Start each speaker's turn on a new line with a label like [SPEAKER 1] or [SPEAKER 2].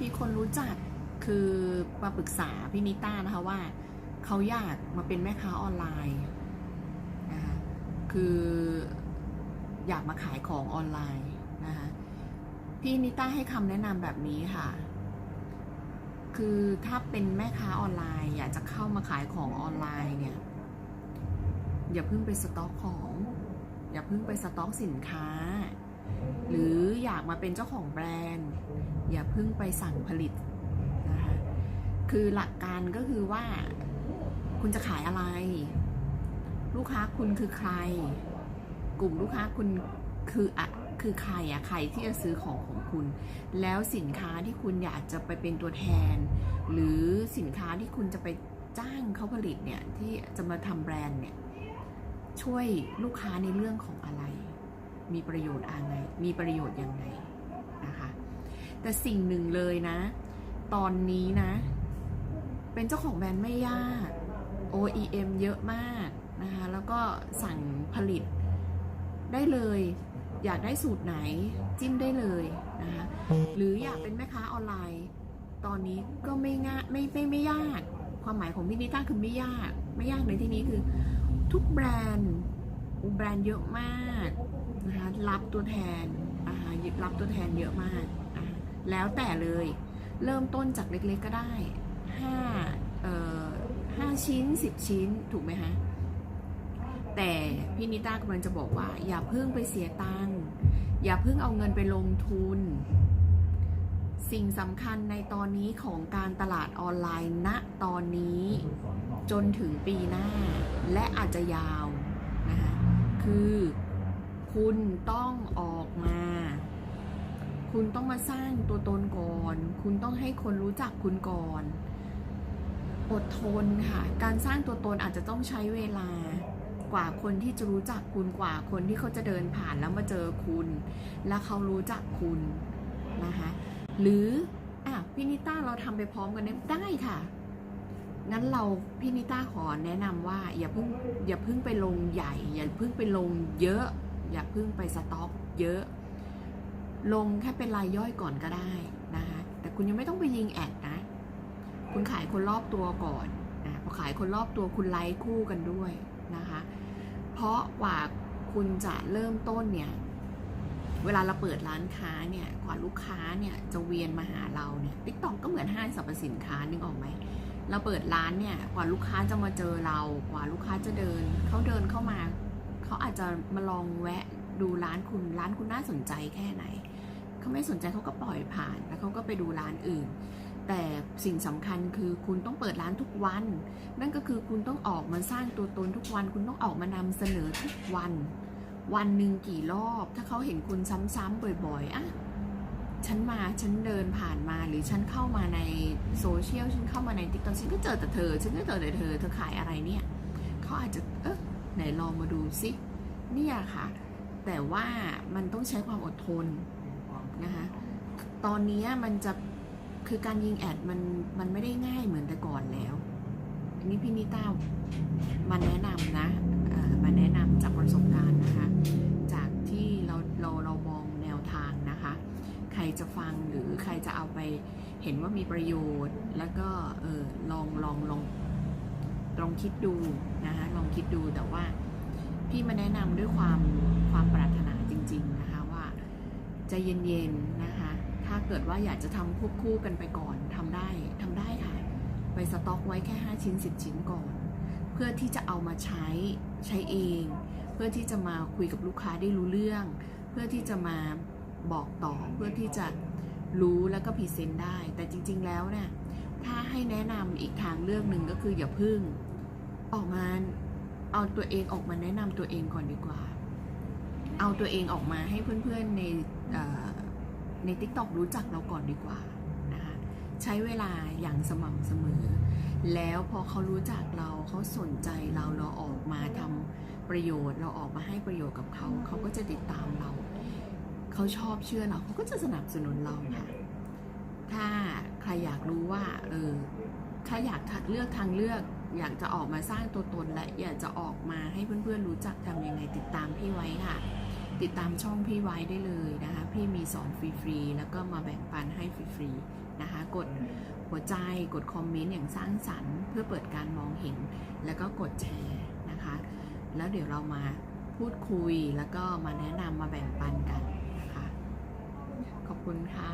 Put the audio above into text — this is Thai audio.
[SPEAKER 1] มีคนรู้จักคือมาปรึกษาพี่นิต้านะคะว่าเขาอยากมาเป็นแม่ค้าออนไลน์นะคะคืออยากมาขายของออนไลน์นะคะพี่นิต้าให้คำแนะนำแบบนี้ค่ะ คือถ้าเป็นแม่ค้าออนไลน์ อยากจะเข้ามาขายของออนไลน์เนี่ย อย่าเพิ่งไปสต็อกของ อย่าเพิ่งไปสต็อกสินค้า หรืออยากมาเป็นเจ้าของแบรนด์ อย่าเพิ่งไปสั่งผลิตนะคะคือหลักการก็คือว่าคุณจะขายอะไร ลูกค้าคุณคือใคร กลุ่มลูกค้าคุณคืออะคือใครอะใครที่จะซื้อของของคุณ แล้วสินค้าที่คุณอยากจะไปเป็นตัวแทน หรือสินค้าที่คุณจะไปจ้างเขาผลิตเนี่ยที่จะมาทำแบรนด์เนี่ยช่วยลูกค้าในเรื่องของอะไร มีประโยชน์อะไรมีประโยชน์ยังไงนะคะ แต่สิ่งหนึ่งเลยนะ ตอนนี้นะ เป็นเจ้าของแบรนด์ไม่ยาก OEM เยอะมากนะคะ แล้วก็สั่งผลิตได้เลย อยากได้สูตรไหนจิ้มได้เลยนะคะ หรืออยากเป็นแม่ค้าออนไลน์ ตอนนี้ก็ไม่ง่ายไม่ไม่ไม่ยาก ความหมายของพี่นิต้าคือไม่ยาก ไม่ยากในที่นี้คือ ทุกแบรนด์แบรนด์เยอะมาก นะคะรับตัวแทนรับตัวแทนเยอะมาก แล้วแต่เลยเริ่มต้นจากเล็กๆก็ได้ห้าเอ่อห้าชิ้นสิบชิ้นถูกไหมฮะแต่พี่นิต้ากำลังจะบอกว่า อย่าเพิ่งไปเสียตังค์อย่าเพิ่งเอาเงินไปลงทุน สิ่งสำคัญในตอนนี้ของการตลาดออนไลน์ณตอนนี้ จนถึงปีหน้า และอาจจะยาวนะคะคือ คุณต้องออกมา คุณต้องมาสร้างตัวตนก่อน คุณต้องให้คนรู้จักคุณก่อน อดทนค่ะ การสร้างตัวตนอาจจะต้องใช้เวลากว่าคนที่จะรู้จักคุณกว่าคนที่เขาจะเดินผ่านแล้วมาเจอคุณ แล้วเขารู้จักคุณนะคะ หรืออะพี่นิต้าเราทำไปพร้อมกันได้ค่ะงั้นเราพี่นิต้าขอแนะนำว่าอย่าเพิ่งอย่าเพิ่งไปลงใหญ่ อย่าเพิ่งไปลงเยอะ อย่าเพิ่งไปสต็อกเยอะ ลงแค่เป็นรายย่อยก่อนก็ได้นะคะแต่คุณยังไม่ต้องไปยิงแอดนะ คุณขายคนรอบตัวก่อนนะพอขายคนรอบตัวคุณไลค์คู่กันด้วยนะคะ เพราะกว่าคุณจะเริ่มต้นเนี่ย เวลาเราเปิดร้านค้าเนี่ยกว่าลูกค้าเนี่ยจะเวียนมาหาเราเนี่ยติ๊กต็อกก็เหมือนห้างสรรพสินค้านึกออกไหมเราเปิดร้านเนี่ยกว่าลูกค้าจะมาเจอเรา กว่าลูกค้าจะเดินเขาเดินเข้ามา เขาอาจจะมาลองแวะดูร้านคุณร้านคุณน่าสนใจแค่ไหน เขาไม่สนใจเขาก็ปล่อยผ่านแล้วเขาก็ไปดูร้านอื่น แต่สิ่งสำคัญคือคุณต้องเปิดร้านทุกวัน นั่นก็คือคุณต้องออกมาสร้างตัวตนทุกวัน คุณต้องออกมานำเสนอทุกวัน วันหนึ่งกี่รอบ ถ้าเขาเห็นคุณซ้ำๆบ่อยๆอะฉันมาฉันเดินผ่านมาหรือฉันเข้ามาในโซเชียลฉันเข้ามาในติ๊กต็อกฉันก็เจอแต่เธอ ฉันก็เจอแต่เธอเธอขายอะไรเนี่ย เขาอาจจะเออ ไหนลองมาดูสิเนี่ยค่ะ แต่ว่ามันต้องใช้ความอดทนนะคะตอนนี้มันจะคือการยิงแอดมันมันไม่ได้ง่ายเหมือนแต่ก่อนแล้วอันนี้พี่นิต้ามาแนะนำนะมาแนะนำจากประสบการณ์นะคะ จากที่เราเราเรามองแนวทางนะคะ ใครจะฟังหรือใครจะเอาไปเห็นว่ามีประโยชน์ แล้วก็เออลองลองลอง ลองคิดดูนะคะลองคิดดูแต่ว่าพี่มาแนะนำด้วยความความปรารถนาจริง ๆนะคะว่าใจเย็นๆนะคะถ้าเกิดว่าอยากจะทำควบคู่กันไปก่อนทำได้ทำได้ค่ะไปสต็อกไว้แค่ 5 ชิ้น 10 ชิ้นก่อน เพื่อที่จะเอามาใช้ใช้เอง เพื่อที่จะมาคุยกับลูกค้าได้รู้เรื่อง เพื่อที่จะมาบอกต่อเพื่อที่จะรู้แล้วก็พรีเซนต์ได้ แต่จริง ๆ แล้วเนี่ย ถ้าให้แนะนำอีกทางเลือกหนึ่งก็คืออย่าพึ่งออกมาเอาตัวเองออกมาแนะนำตัวเองก่อนดีกว่า เอาตัวเองออกมาให้เพื่อนๆในใน t ิ k t o k รู้จักเราก่อนดีกว่านะคะใช้เวลาอย่างสม่ำเสมอ แล้วพอเขารู้จักเราเขาสนใจเราเราออกมาทำประโยชน์ เราออกมาให้ประโยชน์กับเขา เขาก็จะติดตามเรา เขาชอบเชื่อเราเขาก็จะสนับสนุนเราค่ะถ้า ใครอยากรู้ว่าเออถ้าอยากเลือกทางเลือก อยากจะออกมาสร้างตัวตนและอยากจะออกมาให้เพื่อนๆรู้จักทำยังไงติดตามพี่ไว้ค่ะ ติดตามช่องพี่ไว้ได้เลยนะคะ พี่มีสอนฟรีๆแล้วก็มาแบ่งปันให้ฟรีๆนะคะ กดหัวใจกดคอมเมนต์อย่างสร้างสรรค์เพื่อเปิดการมองเห็น แล้วก็กดแชร์นะคะ แล้วเดี๋ยวเรามาพูดคุยแล้วก็มาแนะนำมาแบ่งปันกันนะคะ ขอบคุณค่ะ